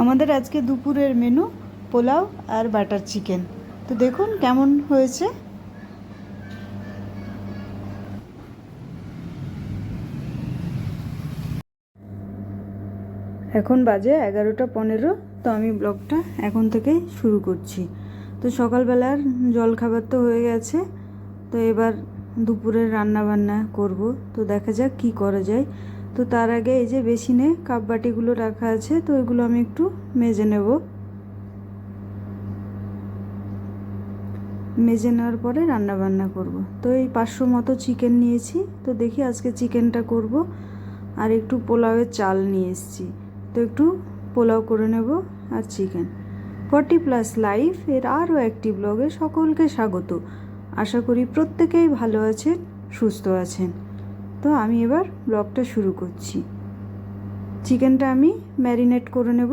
আমাদের আজকে দুপুরের মেনু পোলাও আর বাটার চিকেন তো দেখুন কেমন হয়েছে। এখন বাজে এগারোটা পনেরো, তো আমি ব্লগটা এখন থেকে শুরু করছি। তো সকালবেলার জল খাবার তো হয়ে গেছে, তো এবার দুপুরের রান্না বান্না করব। তো দেখা যাক কি করা যায়। তো তার আগে এই যে বেসিনে কাপ বাটিগুলো রাখা আছে, তো এগুলো আমি একটু মেজে নেব। মেজে নেওয়ার পরে রান্না বান্না করব। তো এই পাঁচশো মতো চিকেন নিয়েছি, তো দেখি আজকে চিকেনটা করব। আর একটু পোলাওয়ের চাল নিয়ে এসেছি, তো একটু পোলাও করে নেব আর চিকেন। ফর্টি প্লাস লাইফ এর আরও একটি ব্লগে সকলকে স্বাগত। আশা করি প্রত্যেকেই ভালো আছেন, সুস্থ আছেন। তো আমি এবার ব্লগটা শুরু করছি। চিকেনটা আমি ম্যারিনেট করে নেব।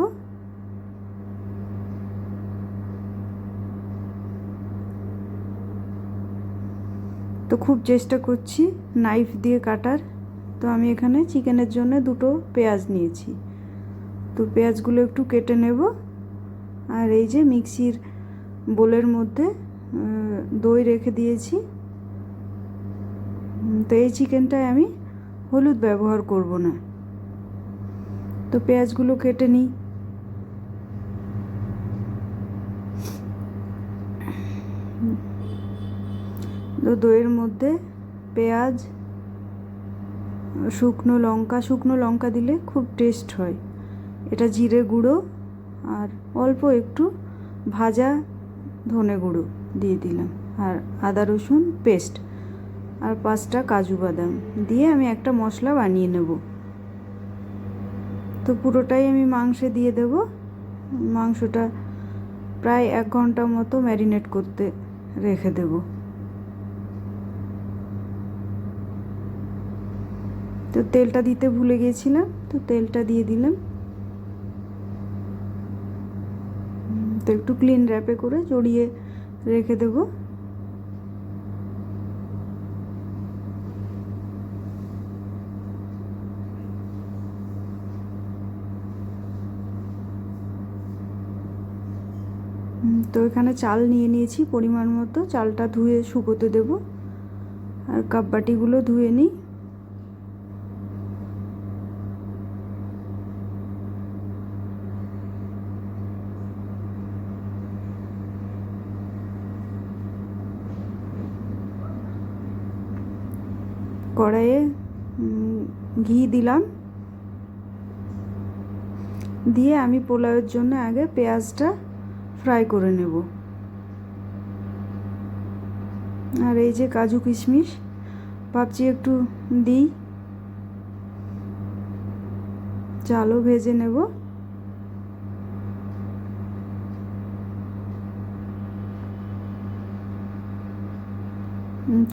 তো খুব চেষ্টা করছি নাইফ দিয়ে কাটার। তো আমি এখানে চিকেনের জন্য দুটো পেঁয়াজ নিয়েছি। তো পেঁয়াজগুলো একটু কেটে নেব। আর এই যে মিক্সির বোলের মধ্যে দই রেখে দিয়েছি। তো এই চিকেনটায় আমি হলুদ ব্যবহার করব না। তো পেঁয়াজগুলো কেটে নিই। তো দইয়ের মধ্যে পেঁয়াজ, শুকনো লঙ্কা শুকনো লঙ্কা দিলে খুব টেস্ট হয়। এটা জিরে গুঁড়ো আর অল্প একটু ভাজা ধনে গুঁড়ো দিয়ে দিলাম। আর আদা রসুন পেস্ট। আর পাঁচটা কাজু বাদাম দিয়ে আমি একটা মশলা বানিয়ে নেব। তো পুরোটাই আমি মাংসে দিয়ে দেব। মাংসটা প্রায় এক ঘণ্টা মতো ম্যারিনেট করতে রেখে দেব। তো তেলটা দিতে ভুলে গিয়েছিলাম তো তেলটা দিয়ে দিলাম। তো একটু ক্লিন র্যাপে করে জড়িয়ে রেখে দেবো। তো এখানে চাল নিয়ে নিয়েছি, পরিমাণ মতো। চালটা ধুয়ে শুকোতে দেব। আর কাপ বাটিগুলো ধুয়ে নিই। কড়াইয়ে ঘি দিলাম। দিয়ে আমি পোলাওয়ের জন্য আগে পেঁয়াজটা ফ্রাই করে নেব। আর এই যে কাজু কিশমিশ, ভাবছি একটু দিই। চালও ভেজে নেব।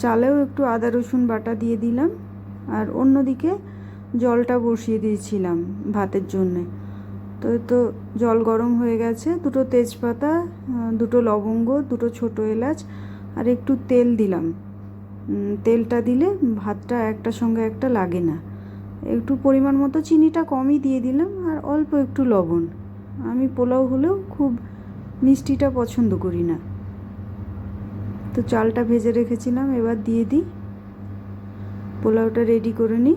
চালেও একটু আদা, রসুন বাটা দিয়ে দিলাম। আর অন্যদিকে জলটা বসিয়ে দিয়েছিলাম ভাতের জন্যে। তো তো জল গরম হয়ে গেছে। দুটো তেজপাতা দুটো লবঙ্গ, দুটো ছোটো এলাচ আর একটু তেল দিলাম। তেলটা দিলে ভাতটা একটা সঙ্গে একটা লাগে না। একটু পরিমাণ মতো চিনিটা কমই দিয়ে দিলাম আর অল্প একটু লবণ। আমি পোলাও হলেও খুব মিষ্টিটা পছন্দ করি না। তো চালটা ভেজে রেখেছিলাম, এবার দিয়ে দিই। পোলাওটা রেডি করে নিই।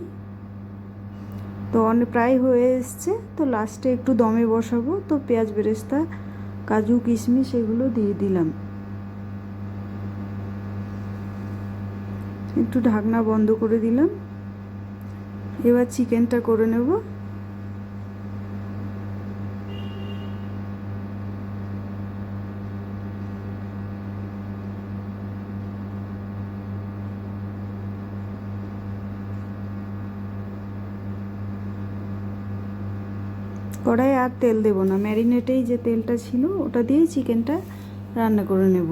তো অনেক প্রায় হয়ে এসছে, তো লাস্টে একটু দমে বসাবো। তো পেঁয়াজ, বেরেস্তা, কাজু, কিশমিশ এগুলো দিয়ে দিলাম। একটু ঢাকনা বন্ধ করে দিলাম। এবার চিকেনটা করে নেব। কড়াই আর তেল দেবো না। ম্যারিনেটেই যে তেলটা ছিল, ওটা দিয়েই চিকেনটা রান্না করে নেব।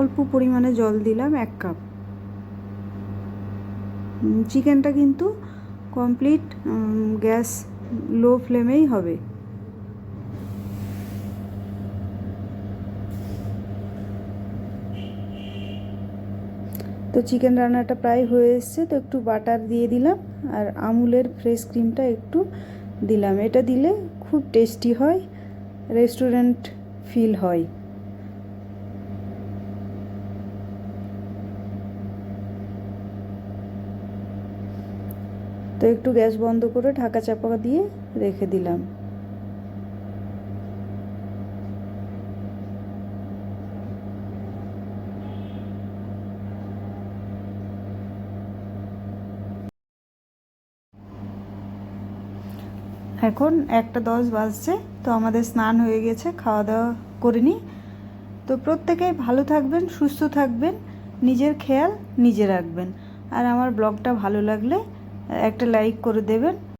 অল্প পরিমাণে জল দিলাম, এক কাপ। চিকেনটা কিন্তু কমপ্লিট গ্যাস লো ফ্লেমেই হবে। তো চিকেন রান্নাটা প্রায় হয়ে এসছে, তো একটু বাটার দিয়ে দিলাম আর আমুলের ফ্রেশ ক্রিমটা একটু দিলাম। এটা দিলে খুব টেস্টি হয় রেস্টুরেন্ট ফিল হয়। তো একটু গ্যাস বন্ধ করে ঢাকা চাপা দিয়ে রেখে দিলাম। এখন একটা দশ বাজছে, তো আমাদের স্নান হয়ে গেছে, খাওয়া দাওয়া করে নিই। তো প্রত্যেকেই ভালো থাকবেন, সুস্থ থাকবেন, নিজের খেয়াল নিজে রাখবেন। আর আমার ব্লগটা ভালো লাগলে একটা লাইক করে দেবেন।